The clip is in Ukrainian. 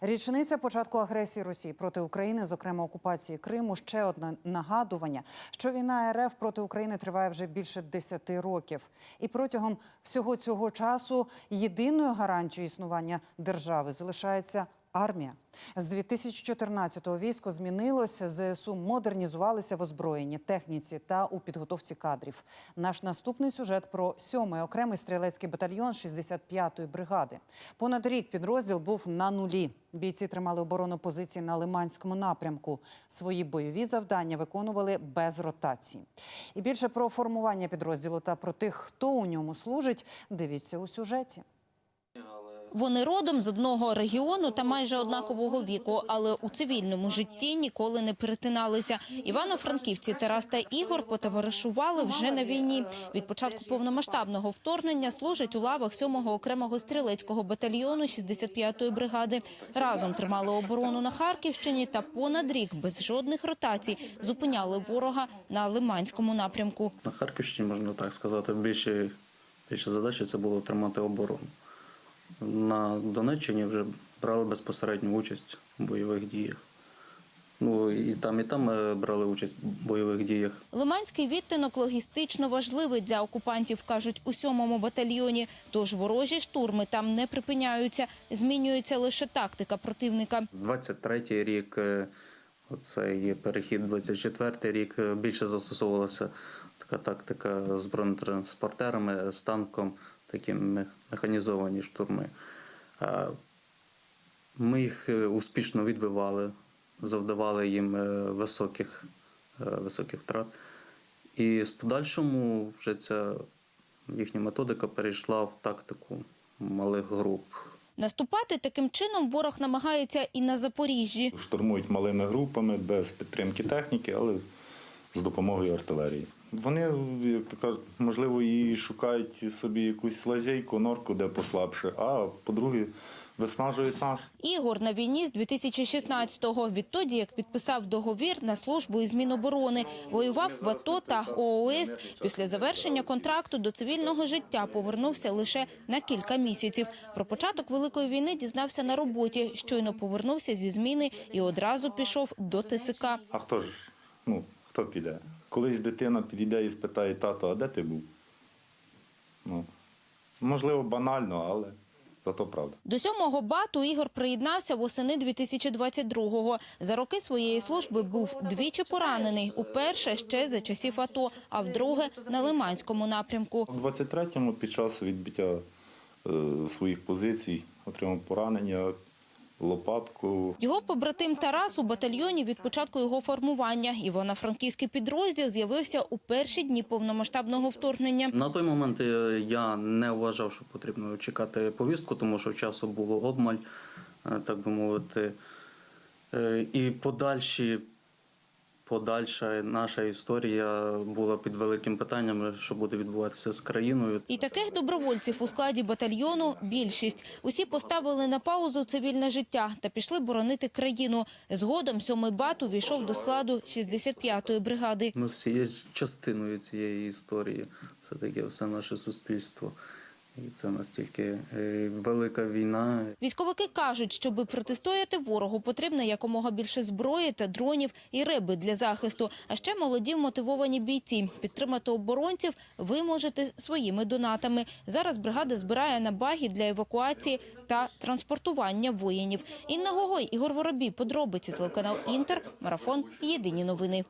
Річниця початку агресії Росії проти України, зокрема окупації Криму, ще одне нагадування, що війна РФ проти України триває вже більше 10 років. І протягом всього цього часу єдиною гарантією існування держави залишається армія. З 2014-го військо змінилося, ЗСУ модернізувалися в озброєнні, техніці та у підготовці кадрів. Наш наступний сюжет про сьомий окремий стрілецький батальйон 65-ї бригади. Понад рік підрозділ був на нулі. Бійці тримали оборону позицій на Лиманському напрямку. Свої бойові завдання виконували без ротації. І більше про формування підрозділу та про тих, хто у ньому служить, дивіться у сюжеті. Вони родом з одного регіону та майже однакового віку, але у цивільному житті ніколи не перетиналися. Івано-Франківці Тарас та Ігор потоваришували вже на війні. Від початку повномасштабного вторгнення служать у лавах 7-го окремого стрілецького батальйону 65-ї бригади. Разом тримали оборону на Харківщині та понад рік без жодних ротацій зупиняли ворога на Лиманському напрямку. На Харківщині, можна так сказати, більше, більше задача це було тримати оборону. На Донеччині вже брали безпосередню участь у бойових діях. Ну і там, і там брали участь в бойових діях. Лиманський відтинок логістично важливий для окупантів, кажуть у сьомому батальйоні. Тож ворожі штурми там не припиняються, змінюється лише тактика противника. 23-й рік, е, оцей перехід, 24-й рік е, більше застосовувалася така тактика з бронетранспортерами, з танком, такі механізовані штурми. Ми їх е, успішно відбивали, завдавали їм е, високих, е, високих втрат. І з подальшому вже ця їхня методика перейшла в тактику малих груп. Наступати таким чином ворог намагається і на Запоріжжі. штурмують малими групами без підтримки техніки, але з допомогою артилерії. Вони, як то кажуть, можливо, і шукають собі якусь лазейку, норку, де послабше, а по-друге, виснажують наш. Ігор на війні з 2016-го. Відтоді, як підписав договір на службу із Міноборони, воював в АТО та ООС. Після завершення контракту до цивільного життя повернувся лише на кілька місяців. Про початок великої війни дізнався на роботі. Щойно повернувся зі зміни і одразу пішов до ТЦК. А хто ж, ну, хто піде? Колись дитина підійде і спитає тато, а де ти був? Ну, можливо, банально, але зато правда. До сьомого бату Ігор приєднався восени 2022-го. За роки своєї служби був двічі поранений. Уперше ще за часів АТО, а вдруге на Лиманському напрямку. У 23-му під час відбиття е, своїх позицій отримав поранення, лопатку. Його побратим Тарас у батальйоні від початку його формування. Івано-Франківський підрозділ з'явився у перші дні повномасштабного вторгнення. На той момент е, я не вважав, що потрібно чекати повістку, тому що часу було обмаль, е, так би мовити. Е, І подальші, подальша наша історія була під великим питанням, що буде відбуватися з країною. І таких добровольців у складі батальйону більшість. Усі поставили на паузу цивільне життя та пішли боронити країну. Згодом сьомий бат увійшов до складу 65-ї бригади. Ми всі є частиною цієї історії. Все таки все наше суспільство. Це настільки е, велика війна. Військовики кажуть, щоби протистояти ворогу, потрібно якомога більше зброї та дронів і риби для захисту. А ще молоді мотивовані бійці. Підтримати оборонців ви можете своїми донатами. Зараз бригада збирає на баги для евакуації та транспортування воїнів. Інна Гогой, Ігор Воробій, подробиці телеканал Інтер, марафон. Єдині новини.